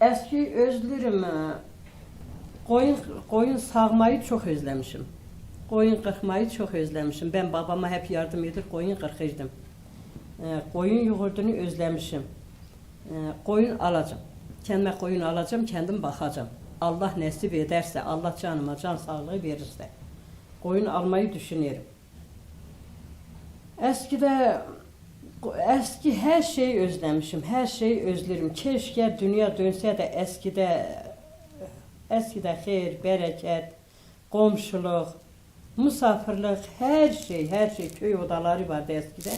Eski özlerim e, koyun koyun sağmayı çok özlemişim. Koyun kırkmayı çok özlemişim. Ben babama hep yardım edip koyun kırkırdım. E, koyun yoğurdunu özlemişim. E, koyun alacağım. Kendime koyun alacağım, kendim bakacağım. Allah nasip ederse, Allah canıma can sağlığı verirse. Koyun almayı düşünüyorum. Eskide eski her şeyi özlemişim. Her şeyi özlerim. Keşke dünya dönse de eskide eskide hayır, bereket, komşuluk, misafirlik, her şey, her şey köy odaları vardı eskide.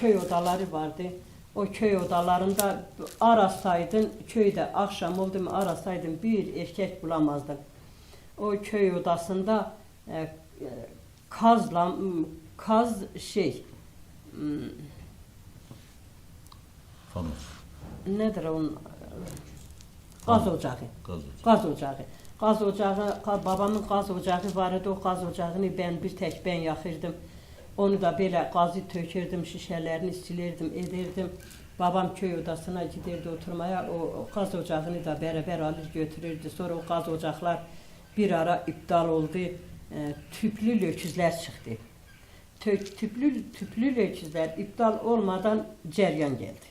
Köy odaları vardı. O köy odalarında arasaydın, köyde akşam oldu mu arasaydın bir erkek bulamazdın. O köy odasında e, e, kazla, kaz şey, Fanos, nedir onun gaz ocağı. gaz ocağı. Gaz ocağı. Gaz ocağı, babamın gaz ocağı var idi. O gaz ocağını ben bir tek ben yakırdım. Onu da böyle gazı tökürdüm, şişelerini silirdim, ederdim. Babam köy odasına giderdi oturmaya. O, gaz ocağını da beraber alır götürürdü. Sonra o gaz ocaklar bir ara iptal oldu. E, tüplü löküzler çıktı. Tö- tüplü, tüplü löküzler iptal olmadan ceryan geldi.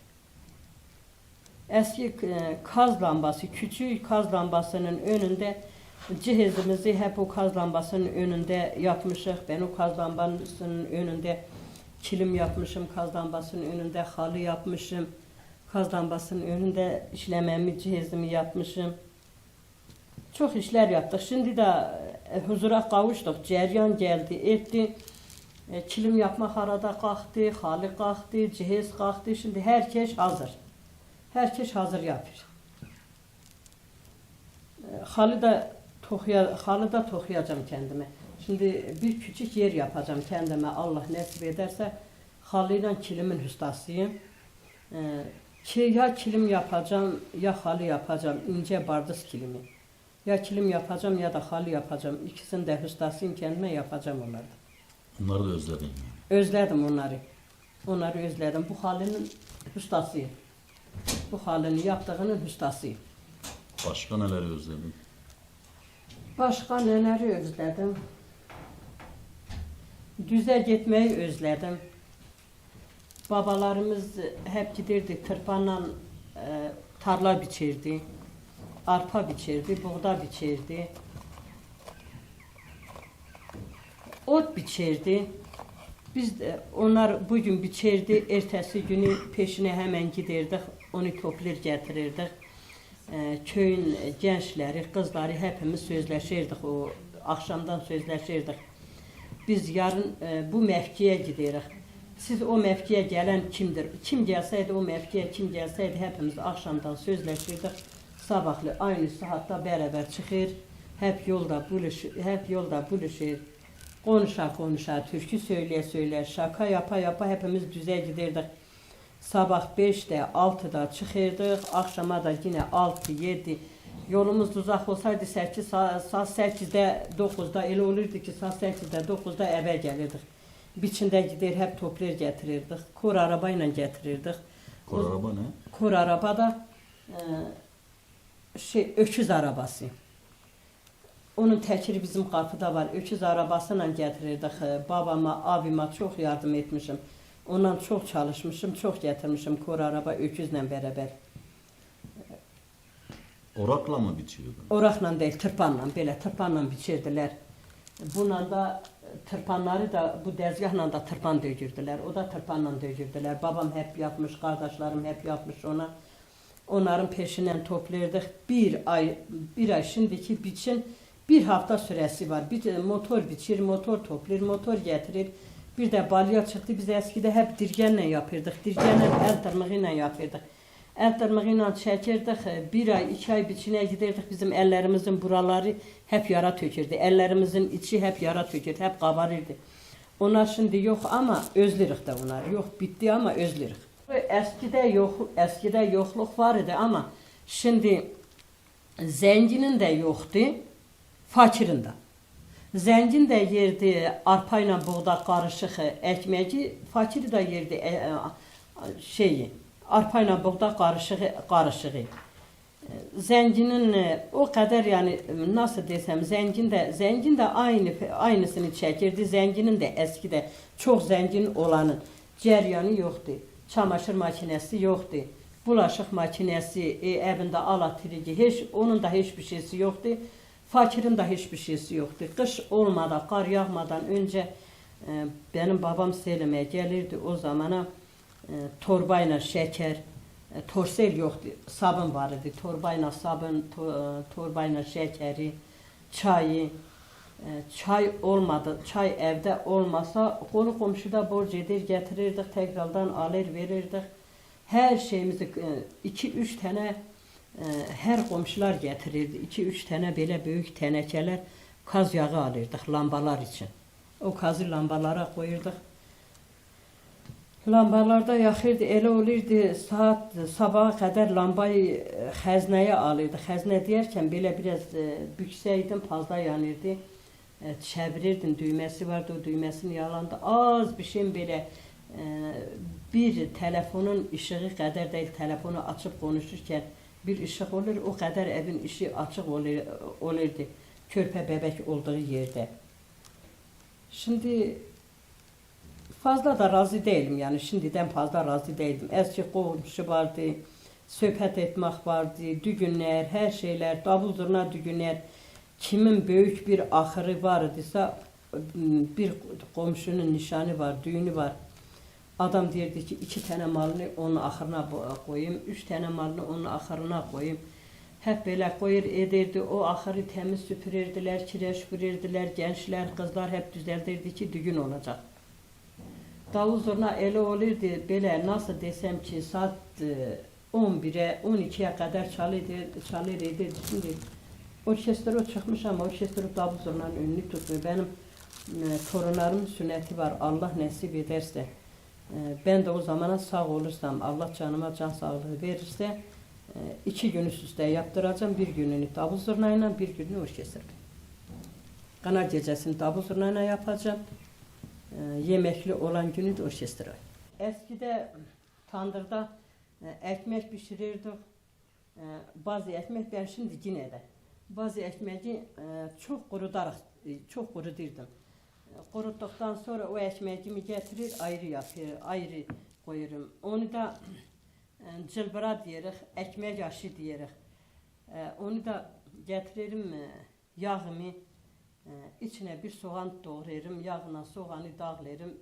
Eski e, kaz lambası, küçük kaz lambasının önünde cihazımızı hep o kaz lambasının önünde yapmışık. Ben o kaz lambasının önünde kilim yapmışım, kaz lambasının önünde halı yapmışım. Kaz lambasının önünde işlememi, cihazımı yapmışım. Çok işler yaptık. Şimdi de huzura kavuştuk. Ceryan geldi, etti. E, kilim yapmak arada kalktı, halı kalktı, cihaz kalktı. Şimdi herkes hazır. Herkes hazır yapıyor. E, Halı da tokuya, halı da tokuyacağım kendime. Şimdi bir küçük yer yapacağım kendime. Allah nasip ederse halıyla kilimin ustasıyım. E, ki ya kilim yapacağım ya halı yapacağım. ince bardız kilimi. Ya kilim yapacağım ya da halı yapacağım. İkisini de ustasıyım kendime yapacağım onları da. Bunları da özledin yani. Özledim onları. Onları özledim. Bu halinin ustasıyım. Bu halini yaptığının ustasıyım. Başka neleri özledin? Başka neleri özledim? Düze gitmeyi özledim. Babalarımız hep gidirdi tırpanla e, tarla biçirdi. Arpa biçirdi, buğda biçirdi. Ot biçirdi. Biz de onlar bugün biçirdi, ertesi günü peşine hemen giderdik, onu toplar getirirdik. Ee, köyün gençleri, kızları hepimiz sözleşirdik o akşamdan sözleşirdik. Biz yarın e, bu mevkiye gideriz. Siz o mevkiye gelen kimdir? Kim gelseydi o mevkiye kim gelseydi hepimiz akşamdan sözleşirdik. Sabahlı aynı saatte beraber çıkır. Hep yolda buluş, hep yolda buluşur. Konuşa konuşa, türkü söyleye söyleye, şaka yapa yapa hepimiz düze giderdik. Sabah 5'te, 6'da çıxırdıq, axşama da yine 6, 7. Yolumuz uzaq olsaydı 8 saat, saat 8-də, 9-da elə olurdu ki, saat 8-də, 9-da evə gəlirdik. Biçində gider hep toplar gətirirdik. Kor araba ilə gətirirdik. Kor araba ne? Kor araba da e, şey öküz arabası. Onun təkiri bizim qapıda var. Öküz arabası ilə gətirirdik. E, Babama, abima çox yardım etmişim. Ondan çox çalışmışım, çox gətirmişim kor araba öküzlə bərabər. Orakla mı biçiyordun? Oraqla deyil, tırpanla, belə tırpanla biçirdilər. Bununla da tırpanları da bu dəzgahla da tırpan dögürdülər. O da tırpanla dögürdülər. Babam hep yapmış, qardaşlarım hep yapmış ona. Onların peşindən toplayırdıq. Bir ay, bir ay şimdiki biçin bir hafta süresi var. Bir motor biçir, motor toplayır, motor getirir. Bir de balya çıktı. Biz eskide hep dirgenle yapırdık. Dirgenle el tırmığıyla yapırdık. El tırmığıyla çəkirdik. Bir ay, iki ay biçinə giderdik. Bizim ellerimizin buraları hep yara tökürdü. Ellerimizin içi hep yara tökürdü. Hep kabarırdı. Onlar şimdi yok ama özlürük de onlar. Yok bitti ama özlürük. Eskide yok, eskide yokluk var idi ama şimdi zenginin de yoktu, fakirin de. Zengin də yerdi arpa ilə buğda qarışıq əkməyi, fakir də yerdi ə, ə, şeyi, arpa ilə buğda qarışığı, qarışığı. Zənginin e, o qədər yəni e, nasıl desəm, zəngin də zəngin də aynı aynısını çəkirdi. Zənginin də əski də çox zəngin olanın cəryanı yoxdur. Çamaşır makinəsi yoxdur. Bulaşıq makinəsi, e, evində alatrigi, heç onun da heç bir şeysi yoxdur. Fakirin də heç bir şeysi yoxdur. Qış olmadan, qar yağmadan öncə e, benim babam söyləməyə gəlirdi o zamana e, torba ilə şəkər, e, torsel yoxdur, sabun var idi. Torba ilə sabun, e, torba ilə şəkəri, çayı, çay olmadı. Çay evdə olmasa, qonu qonşuda borc edir, gətirirdik, təkrardan alır, verirdik. Hər şeyimizi 2-3 dənə e, hər qonşular gətirirdi. 2-3 dənə belə böyük tənəkələr kaz yağı alırdıq lambalar üçün. O kazı lambalara qoyurduq. Lambalarda yaxırdı, elə olurdu, saat sabaha qədər lambayı e, xəznəyə alırdı. Xəznə deyərkən belə biraz e, büksəydim, fazla yanırdı. Çevirirdin, düyməsi vardı, o düyməsini yalandı. Az bir şey belə bir telefonun işığı qədər deyil, telefonu açıb konuşurkən bir işıq olur, o qədər evin işi açıq olur, olurdu. Körpə bəbək olduğu yerdə. Şimdi fazla da razı değilim yani şimdiden fazla razı değilim. Eski komşu vardı, söhbət etmək vardı, düğünler, her şeyler, davul zurna düğünler. Kimin böyük bir axırı var idisə, bir komşunun nişanı var, düğünü var. Adam deyirdi ki, iki tane malını onun axırına qoyayım, üç tane malını onun axırına qoyayım. Hep belə qoyur edirdi, o axırı təmiz süpürürdülər, kirə süpürürdülər, gənclər, qızlar hep düzəldirdi ki, düğün olacaq. Davul zurna elə olurdu, belə nasıl desəm ki, saat e, 11-ə, 12-yə qədər çalırdı, çalır edirdi. Şimdi orkestro çıxmışam, orkestro davul zurnanın önünü tutmuyor. Benim e, torunlarımın sünnəti var, Allah nəsib edərsə. E, ben de o zamana sağ olursam, Allah canıma can sağlığı verirse, e, iki gün üst üste yaptıracağım. Bir gününü davul zurnayla, bir gününü orkestra. Kanar gecesini davul zurnayla yapacağım. E, yemekli olan günü de orkestra. Eskide tandırda e, ekmek pişirirdik. E, bazı ekmek ben şimdi yine de. Bazı ekmeği e, çok kurudarak, çok kurudurdum. Kuruttuktan sonra o ekmeğimi getirir ayrı yapıyor, ayrı koyuyorum. Onu da e, cılbıra diyerek, ekmek aşı diyerek. E, onu da getiririm e, yağımı, içine bir soğan doğrayırım, yağla soğanı dağlayırım,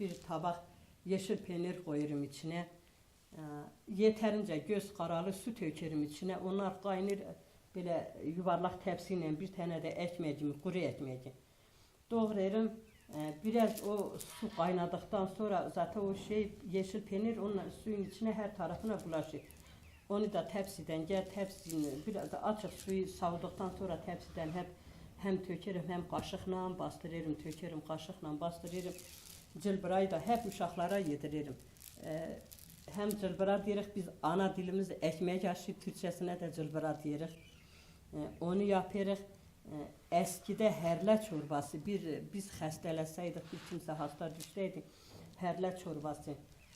bir tabak yeşil peynir koyuyorum içine. Yeterince göz karalı su tökerim içine. Onlar kaynır böyle yuvarlak tepsiyle bir tane de ekmeğimi, kuru ekmeği doğrayırım. Biraz o su kaynadıktan sonra zaten o şey yeşil peynir onun suyun içine her tarafına bulaşır. Onu da tepsiden gel tepsini biraz da açık suyu savduktan sonra tepsiden hep hem tökerim hem kaşıkla bastırırım, tökerim kaşıkla bastırırım. Cılbırayı da hep uşaklara yediririm. Ee, hem cılbıra diyerek biz ana dilimiz ekmek aşı Türkçesine de cılbıra diyerek. Ee, onu yapırıq. Ee, Eskidə hərlə çorbası bir biz xəstələsəydik, bir kimsə hasta düşsəydi, hərlə çorbası.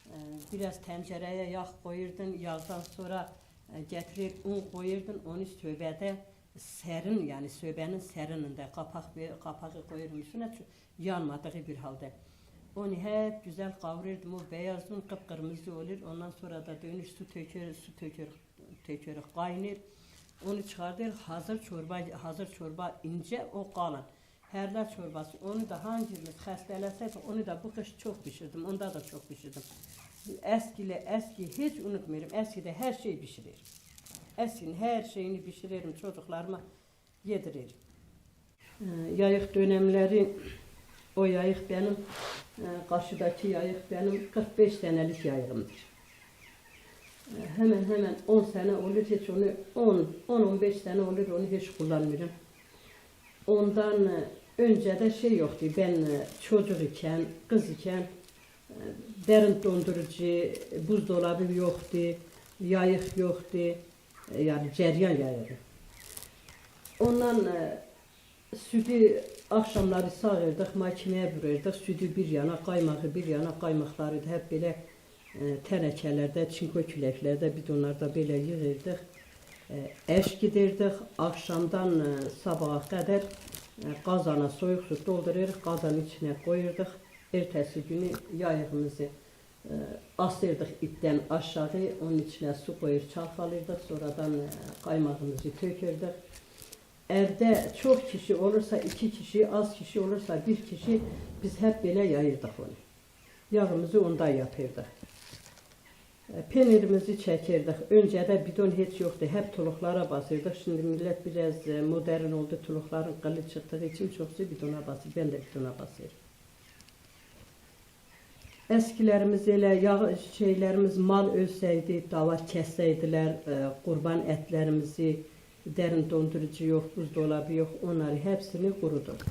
e, Biraz təncərəyə yağ qoyurdun, yağdan sonra e, gətirir un qoyurdun, onu söbədə sərin, yəni söbənin sərinində qapaq qapağı qoyurdum üstünə yanmadığı bir halda. Onu hep güzel kavururdum. O beyaz un kıpkırmızı olur. Ondan sonra da dönüş su tökür, su tökür, tökür, kaynır. Onu çıkardır. Hazır çorba, hazır çorba ince, o kalın. Herler çorbası. Onu da hangimiz xəstələsək, onu da bu kış çok pişirdim. Onda da çok pişirdim. Eskiyle eski hiç unutmuyorum. Eskide her şey pişirir. Eskinin her şeyini pişiririm çocuklarıma yediririm. Yayık dönemleri o yayık benim karşıdaki yayık benim 45 senelik yayığımdır. Hemen hemen 10 sene olur hiç onu 10 10-15 sene olur onu hiç kullanmıyorum. Ondan e, önce de şey yoktu. Ben e, çocuk iken, kız iken e, derin dondurucu, buzdolabı yoktu, yayık yoktu. Yani ceryan yayığı. Ondan sütü akşamları sağırdıq, makinəyə vururdıq. Sütü bir yana, qaymağı bir yana, qaymaqları da hep belə e, tənəkələrdə, çinko küləklərdə, bidonlarda belə yığırdıq. e, eşkidirdik. Akşamdan e, sabaha kadar e, qazana soyuq su dolduruyoruz, qazanın içine koyurduk. Ertesi günü yayığımızı e, asırdık ipten aşağı, onun içine su koyur çalkalırdık. Sonradan e, qaymağımızı tökürdük. Evde çok kişi olursa iki kişi, az kişi olursa bir kişi biz hep böyle yayırdık onu. Yağımızı ondan yapırdık. E, Penirimizi çekirdik. Önce de bidon hiç yoktu. Hep tuluklara basırdık. Şimdi millet biraz e, modern oldu. Tulukların kılı çıktığı için çoksu bidona basır. Ben de bidona basıyorum. Eskilerimiz elə yağ şeylərimiz mal ölsəydi, davar kəssəydilər, e, qurban ətlərimizi derin dondurucu yox, buzdolabı yox, onları hepsini qurudur.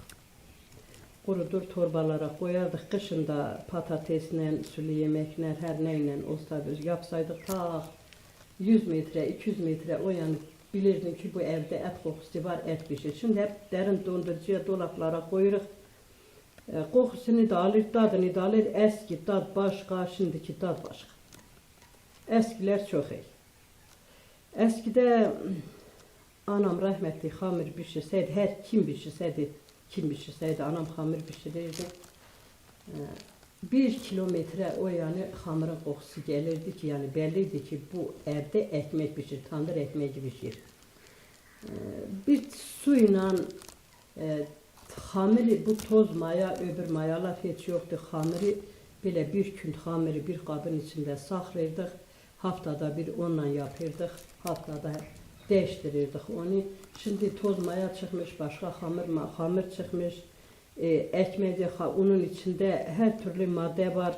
qurudur torbalara qoyardıq. Qışında patateslə, sülü yeməklə, hər nə ilə olsa bir yapsaydıq ta 100 metrə, 200 metrə o yəni bilirdin ki, bu evdə ət qoxusu var, ət pişir. Şimdi hep dərin dondurucuya, dolaplara qoyuruq. E, qoxusunu da alır, dadını da alır. Əski dad başqa, şimdiki dad başqa. Əskilər çox ey. Əskidə anam rəhmətli xamir bişirsəydi, hər kim bişirsəydi, kim pişirseydi, anam hamur pişirirdi. E, bir kilometre o yani hamurun kokusu gelirdi ki yani belliydi ki bu evde ekmek pişir, tandır ekmeği pişir. E, bir suyla e, hamiri bu toz maya, öbür mayalar hiç yoktu. Hamiri böyle bir gün hamiri bir kabın içinde saklardık. Haftada bir onunla yapırdık. Haftada değiştirirdik onu. Şimdi toz maya çıkmış, başka hamur hamur çıkmış. E, ekmeği ha, onun içinde her türlü madde var.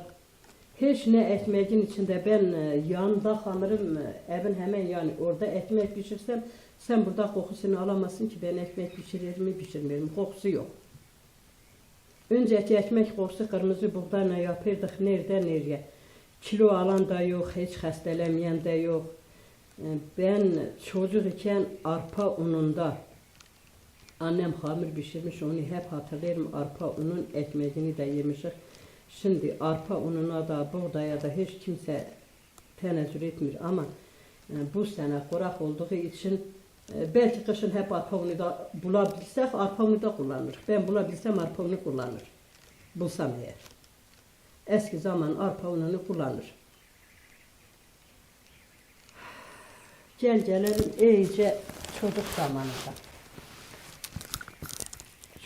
Hiç ne ekmeğin içinde ben e, yanında hamurum e, evin hemen yani orada ekmek pişirsem sen burada kokusunu alamazsın ki ben ekmek pişirir mi pişirmiyorum. Kokusu yok. Önceki ekmek kokusu kırmızı buğdayla yapırdık. Nerede nereye? Kilo alan da yok, hiç xəstələnməyən de yok. E, Ben çocuk iken arpa ununda annem hamur pişirmiş onu hep hatırlarım. Arpa unun ekmeğini de yemişik. Şimdi arpa ununa da buğdaya da hiç kimse tenezzül etmiyor ama e, bu sene kurak olduğu için e, belki kışın hep arpa unu da bulabilsek arpa unu da kullanır. Ben bulabilsem arpa unu kullanır. Bulsam eğer. Eski zaman arpa ununu kullanır. Gel gelelim iyice çocuk zamanında.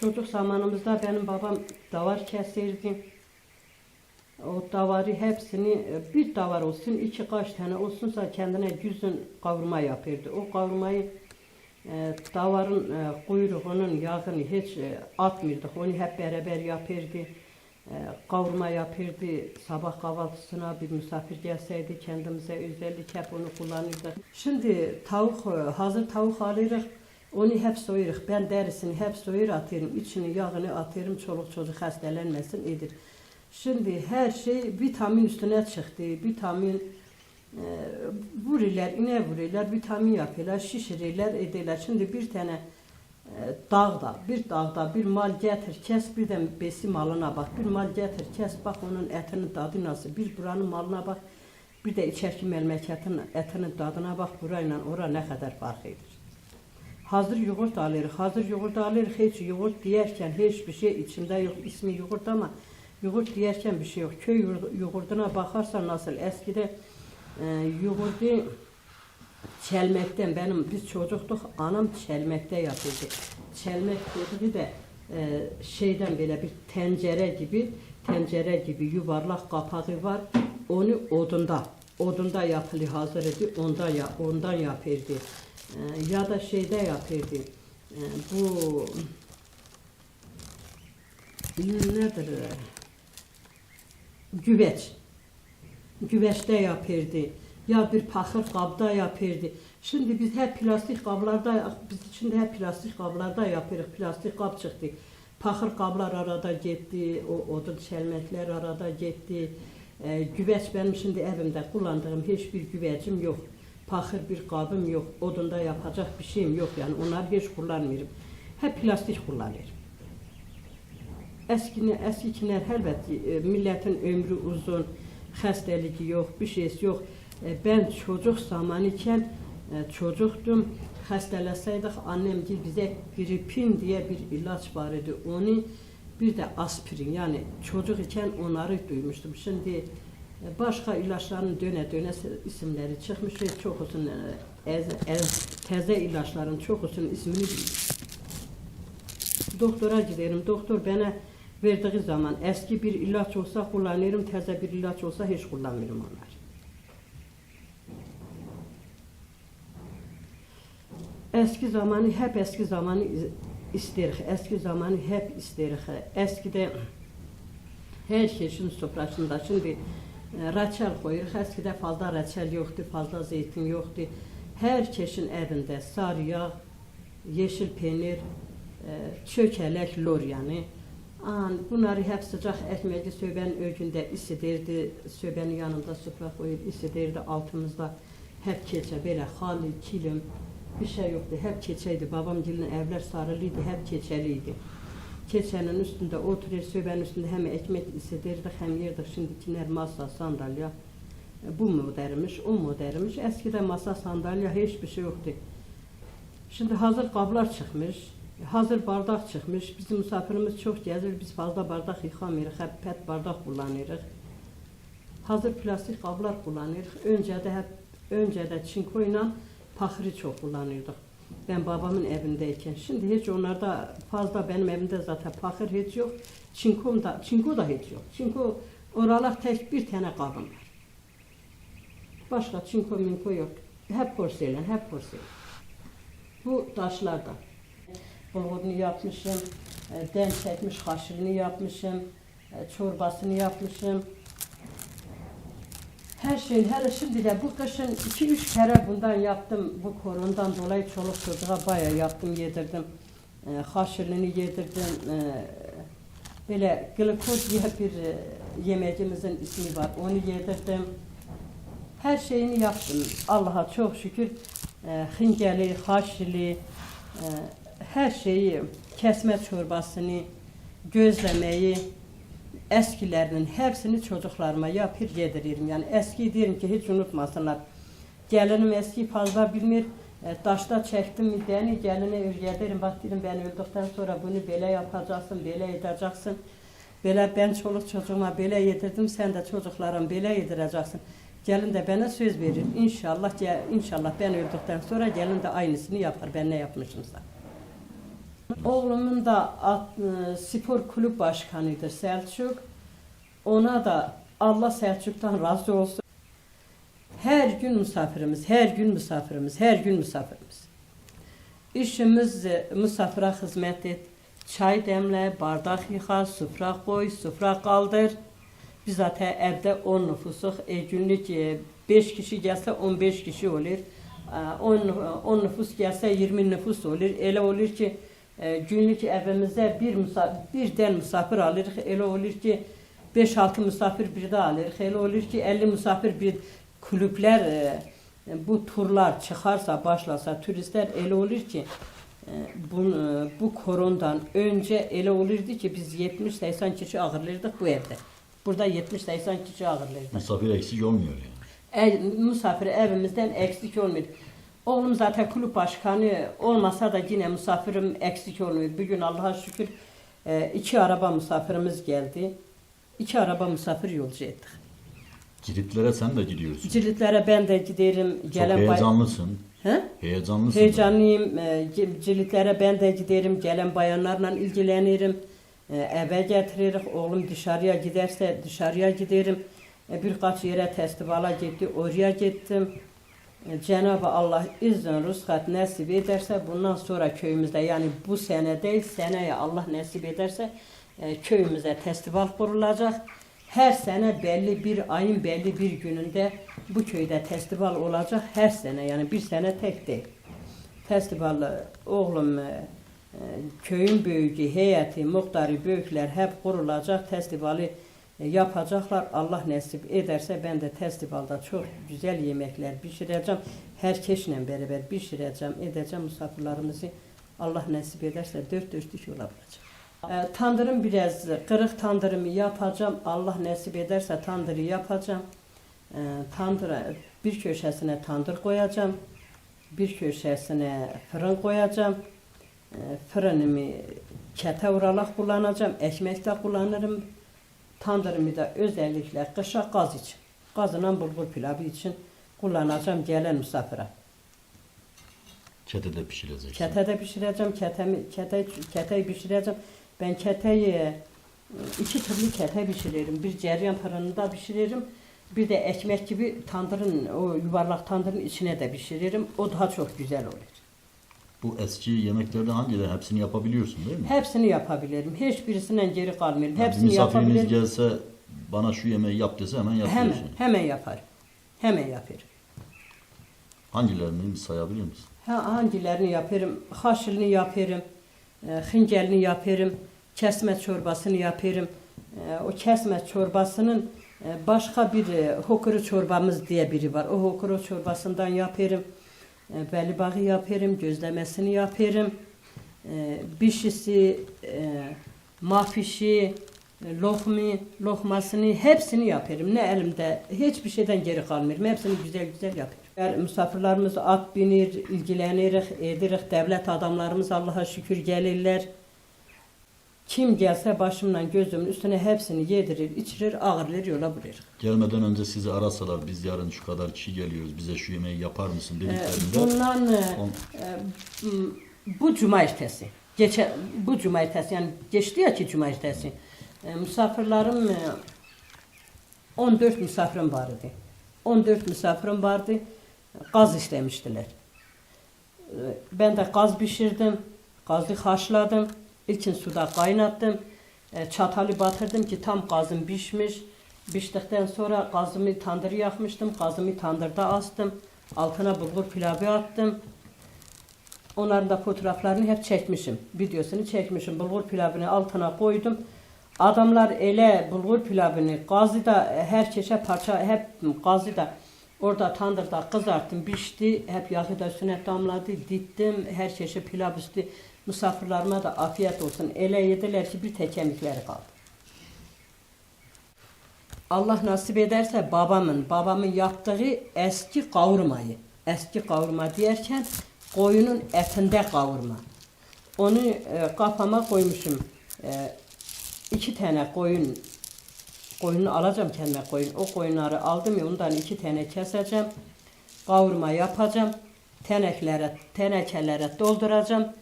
Çocuk zamanımızda benim babam davar kesirdi. O davarı hepsini bir davar olsun, iki kaç tane olsunsa kendine yüzün kavurma yapırdı. O kavurmayı e, davarın e, kuyruğunun yağını hiç e, atmırdık. Onu hep beraber yapırdı. E, kavurma yapırdı. Sabah kahvaltısına bir misafir gelseydi kendimize özellik hep onu kullanırdık. Şimdi tavuk, e, hazır tavuk alırız. Onu hep soyuruz. Ben derisini hep soyur atıyorum. İçini yağını atıyorum. Çoluk çocuk hastalanmasın edir. Şimdi her şey vitamin üstüne çıktı. Vitamin e, vuruyorlar, ine vuruyorlar, vitamin yapıyorlar, şişirirler, ederler. Şimdi bir tane dağda, bir dağda bir mal getir, kes bir de besi malına bak. Bir mal getir, kes bak onun etinin tadı nasıl. Bir buranın malına bak, bir de içerki memleketin etinin tadına bak. Burayla ora ne kadar fark edir. Hazır yoğurt alırız. Hazır yoğurt alırız. Hiç yoğurt diyerken hiçbir şey içinde yok. İsmi yoğurt ama yoğurt diyerken bir şey yok. Köy yoğur- yoğurduna bakarsan nasıl eskide e, yoğurdu çelmekten benim biz çocuktuk anam çelmekte yapıyordu. Çelmek dediği de e, şeyden böyle bir tencere gibi tencere gibi yuvarlak kapağı var. Onu odunda odunda yapılı hazır idi. Ondan ya ondan yapırdı. E, ya da şeyde yapırdı. E, bu nedir? Güveç. Güveçte yapırdı. Ya bir paxır qabda yapırdı. Şimdi biz hep plastik qablarda, biz şimdi hep plastik qablarda yapırıq. Plastik qab çıxdı. Paxır qablar arada getdi, o odun çelməklər arada getdi. E, güveç benim şimdi evimde kullandığım hiçbir güvecim yok. Paxır bir qabım yok. Odunda yapacak bir şeyim yok yani. Onları hiç kullanmıyorum. Hep plastik kullanıyorum. Eskini, eskikiler elbette milletin ömrü uzun, xəstəligi yox, bir şeysi yox. E, Ben çocuk zamanı iken e, çocuktum. Xəstələsəydik annem gil bizə gripin diye bir ilaç var idi. Onu bir de aspirin yani çocuk iken onları duymuştum. Şimdi e, başka ilaçların döne döne isimleri çıkmış ve çok uzun ez, ez, teze ilaçların çok uzun ismini bilmiyorum. Doktora giderim. Doktor bana verdiği zaman eski bir ilaç olsa kullanırım, teze bir ilaç olsa hiç kullanmıyorum onları. Eski zamanı hep eski zamanı isterik. Eski zamanı hep isterik. Eskide her şeyin sofrasında şimdi e, reçel koyuyoruz. Eskide fazla reçel yoktu, fazla zeytin yoktu. Herkesin evinde sarı yağ, yeşil peynir, e, çökelek, lor yani. An, bunları hep sıcak ekmeği söben ögünde isidirdi. Söbenin yanında sofra koyup isidirdi. Altımızda hep keçe böyle halı, kilim, bir şey yoktu. Hep keçeydi. Babam gelin evler sarılıydı. Hep keçeliydi. Keçenin üstünde oturuyor, söbenin üstünde hem ekmek isidirdik hem yerdik. Şimdikiler masa, sandalye. E, Bu mu dermiş, o mu dermiş. Eskide masa, sandalye hiçbir şey yoktu. Şimdi hazır kablar çıkmış. Hazır bardak çıkmış. Bizim misafirimiz çok gelir. Biz fazla bardak yıkamıyoruz. Hep pet bardak kullanıyoruz. Hazır plastik kablar kullanıyoruz. Önce de hep önce de çinkoyla pakırı çok kullanıyorduk. Ben babamın evindeyken. Şimdi hiç onlarda fazla benim evimde zaten pakır hiç yok. Çinkom da, çinko da hiç yok. Çinko oralar tek bir tane kabım var. Başka çinko minko yok. Hep porselen, hep porselen. Bu taşlardan. Bulgurunu yapmışım, e, den çekmiş haşırını yapmışım, e, çorbasını yapmışım. Her şeyin, hele şimdi de bu kışın iki üç kere bundan yaptım. Bu korondan dolayı çoluk çocuğa bayağı yaptım, yedirdim. E, haşırını yedirdim. E, böyle glikoz diye bir e, yemeğimizin ismi var. Onu yedirdim. Her şeyini yaptım. Allah'a çok şükür. E, hingeli, haşili, e, her şeyi, kesme çorbasını, gözlemeyi, eskilerinin hepsini çocuklarıma yapır yediririm. Yani eski derim ki hiç unutmasınlar. Gelinim eski fazla bilmir. E, taşta çektim mi beni geline öğretirim. Bak dedim ben öldükten sonra bunu böyle yapacaksın, böyle edeceksin. Böyle ben çoluk çocuğuma böyle yedirdim, sen de çocuklarım böyle yedireceksin. Gelin de bana söz verir. İnşallah, inşallah ben öldükten sonra gelin de aynısını yapar. Ben ne yapmışımsa. Oğlumun da at, e, spor kulüp başkanıdır Selçuk. Ona da Allah Selçuk'tan razı olsun. Her gün misafirimiz, her gün misafirimiz, her gün misafirimiz. İşimiz e, misafire hizmet et. Çay demle, bardak yıka, sufra koy, sufra kaldır. Biz zaten evde 10 nüfusuk. E, günlük 5 kişi gelse 15 kişi olur. E, 10, 10 nüfus gelse 20 nüfus olur. Öyle olur ki e, günlük evimizde bir misafir, birden misafir alırıq. Elə olur ki 5-6 misafir birdə alırıq. Elə olur ki 50 misafir bir kulüpler e, bu turlar çıkarsa başlasa turistler elə olur ki e, bu, e, bu korondan önce elə olurdu ki biz 70-80 kişi ağırlayırdıq bu evde. Burada 70-80 kişi ağırlayırdıq. Misafir eksik olmuyor yani. El, misafir evimizden eksik olmuyor. Oğlum zaten kulüp başkanı olmasa da yine misafirim eksik olmuyor. Bugün Allah'a şükür e, iki araba misafirimiz geldi. İki araba misafir yolcu ettik. Kilitlere sen de gidiyorsun. Cilitlere ben de giderim. Çok Gelen heyecanlısın. He? Heyecanlısın. Heyecanlıyım. E, Cilitlere ben de giderim. Gelen bayanlarla ilgilenirim. E, eve getiririm. Oğlum dışarıya giderse dışarıya giderim. E, birkaç yere festivala gitti. Oraya gittim. Cenab-ı Allah izin rızkat nasip ederse bundan sonra köyümüzde yani bu sene değil seneye Allah nasip ederse e, köyümüze festival kurulacak. Her sene belli bir ayın belli bir gününde bu köyde festival olacak her sene yani bir sene tek değil. Festival oğlum e, e, köyün büyüğü, heyeti, muhtarı, büyükler hep kurulacak festivali yapacaklar. Allah nasip ederse ben de festivalda çok güzel yemekler pişireceğim. Herkesle beraber pişireceğim, edeceğim misafirlerimizi. Allah nasip ederse dört dörtlük olabilecek. E, tandırım biraz kırık tandırımı yapacağım. Allah nasip ederse tandırı yapacağım. E, tandıra bir köşesine tandır koyacağım. Bir köşesine fırın koyacağım. E, Fırınımı kete vurarak kullanacağım. Ekmek de kullanırım. Tandırımı da özellikle kışa gaz için. Gazla bulgur pilavı için kullanacağım gelen misafire. Ketede pişireceksin. Ketede pişireceğim, ketemi, kete, keteyi pişireceğim. Ben keteyi e, iki türlü kete pişiririm. Bir ceryan fırınında pişiririm. Bir de ekmek gibi tandırın, o yuvarlak tandırın içine de pişiririm. O daha çok güzel olur. Bu eski yemeklerden hangileri? Hepsini yapabiliyorsun değil mi? Hepsini yapabilirim. Hiçbirisinden geri kalmıyorum. Yani Hepsini misafiriniz yapabilirim. gelse bana şu yemeği yap dese hemen Hemen, yapıyorsun. hemen yaparım. Hemen yaparım. Hangilerini sayabilir misin? Ha, hangilerini yaparım? Haşilini yaparım, e, hıngelini yaparım, kesme çorbasını yaparım. E, o kesme çorbasının e, başka bir e, hokuru çorbamız diye biri var. O hokuru çorbasından yaparım. E, beli bağı yaparım, gözlemesini yaparım. E, bişisi, e, mafişi, e, lohmi, lohmasını hepsini yaparım. Ne elimde hiçbir şeyden geri kalmıyorum. Hepsini güzel güzel yaparım. Eğer misafirlerimiz at binir, ilgilenirik, edirik. Devlet adamlarımız Allah'a şükür gelirler. Kim gelse başımdan gözümün üstüne hepsini yedirir, içirir, ağırlar yola bırakır. Gelmeden önce sizi arasalar biz yarın şu kadar kişi geliyoruz bize şu yemeği yapar mısın Ee, dediklerinde bundan e, on- e, bu cumartesi, geçe, bu cumartesi yani geçti ya ki cumartesi. E, misafirlerim e, 14 misafirim vardı. 14 misafirim vardı. Gaz istemiştiler. E, Ben de gaz pişirdim. Gazı haşladım. İçin suda kaynattım. E, Çatalı batırdım ki tam gazım pişmiş. Piştikten sonra gazımı tandır yakmıştım. Gazımı tandırda astım. Altına bulgur pilavı attım. Onların da fotoğraflarını hep çekmişim. Videosunu çekmişim. Bulgur pilavını altına koydum. Adamlar ele bulgur pilavını gazı da her çeşit parça hep gazı da orada tandırda kızarttım pişti. Hep yağı da üstüne damladı. Dittim. Her çeşit pilav üstü. Misafirlerime de afiyet olsun. Ele yediler ki bir tek kaldı. Allah nasip ederse babamın, babamın yaptığı eski kavurmayı, eski kavurma diyerken koyunun etinde kavurma. Onu e, kafama koymuşum. E, iki tane koyun, koyunu alacağım kendime koyun. O koyunları aldım ya ondan iki tane keseceğim. Kavurma yapacağım. Teneklere, tenekelere dolduracağım.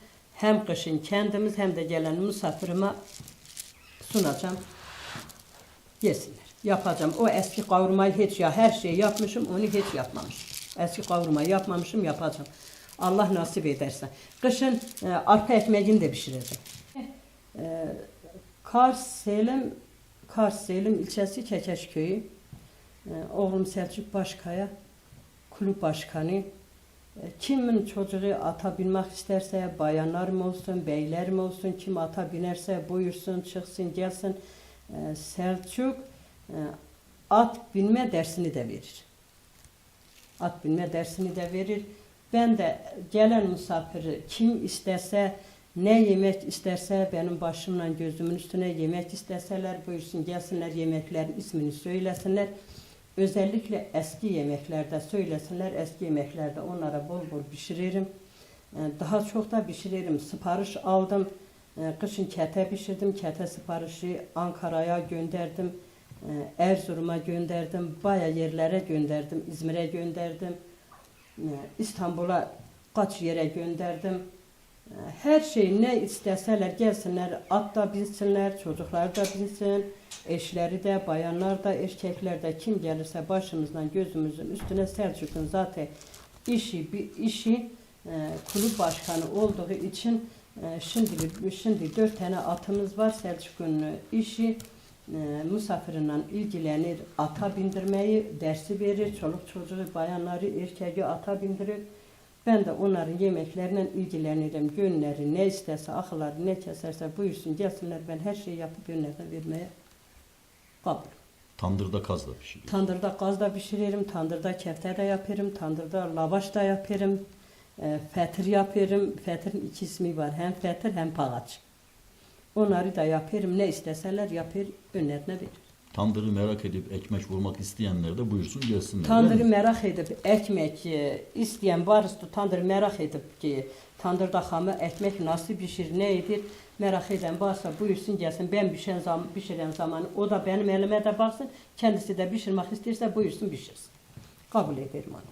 Hem kışın kendimiz hem de gelen misafirime sunacağım yesinler. Yapacağım. O eski kavurmayı hiç ya her şeyi yapmışım, onu hiç yapmamışım. Eski kavurmayı yapmamışım, yapacağım. Allah nasip ederse. Kışın e, arpa ekmeğini de pişireceğim. E, Kars Selim, Kars Selim ilçesi Kekeş köyü. E, oğlum Selçuk Başkaya, kulüp başkanı. Kimin çocuğu ata binmek isterse, bayanlar mı olsun, beyler mi olsun, kim ata binerse buyursun, çıksın, gelsin. Selçuk at binme dersini de verir. At binme dersini de verir. Ben de gelen misafiri kim istese, ne yemek isterse benim başımla gözümün üstüne yemek isteseler buyursun gelsinler yemeklerin ismini söylesinler. Özellikle eski yemeklerde söylesinler. Eski yemeklerde onlara bol bol pişiririm. Ee, Daha çok da pişiririm. Sipariş aldım. Ee, Kışın kete pişirdim. Kete siparişi Ankara'ya gönderdim. Ee, Erzurum'a gönderdim. Baya yerlere gönderdim. İzmir'e gönderdim. İstanbul'a kaç yere gönderdim. Her şey ne isteseler gelsinler. At da binsinler, çocuklar da binsin. Eşleri de, bayanlar da, erkekler de kim gelirse başımızdan gözümüzün üstüne Selçuk'un zaten işi bir işi e, kulüp başkanı olduğu için e, şimdi şimdi dört tane atımız var. Selçuk'un işi e, misafirle ilgilenir, ata bindirmeyi dersi verir. Çoluk çocuğu, bayanları, erkeği ata bindirir. Ben de onların yemeklerine ilgilenirim. Gönleri ne isterse, akılları ne keserse buyursun gelsinler. Ben her şeyi yapıp önlerine vermeye kabul. tandırda kazla pişiriyor. Tandırda gaz da pişiririm, tandırda kefte de yaparım, tandırda lavaş da yaparım, e, fetir yaparım. Fetirin iki ismi var, hem fetir hem palaç. Onları da yaparım, ne isteseler yapar, önlerine verir. Tandırı merak edip ekmek vurmak isteyenler de buyursun gelsinler. Tandırı merak edip ekmek e, isteyen varsa tandırı merak edip ki tandırda hamı ekmek nasıl pişir, ne edir merak eden varsa buyursun gelsin. Ben pişen zaman, pişiren zaman o da benim elime de baksın. Kendisi de pişirmek isterse buyursun pişirsin. Kabul ederim onu.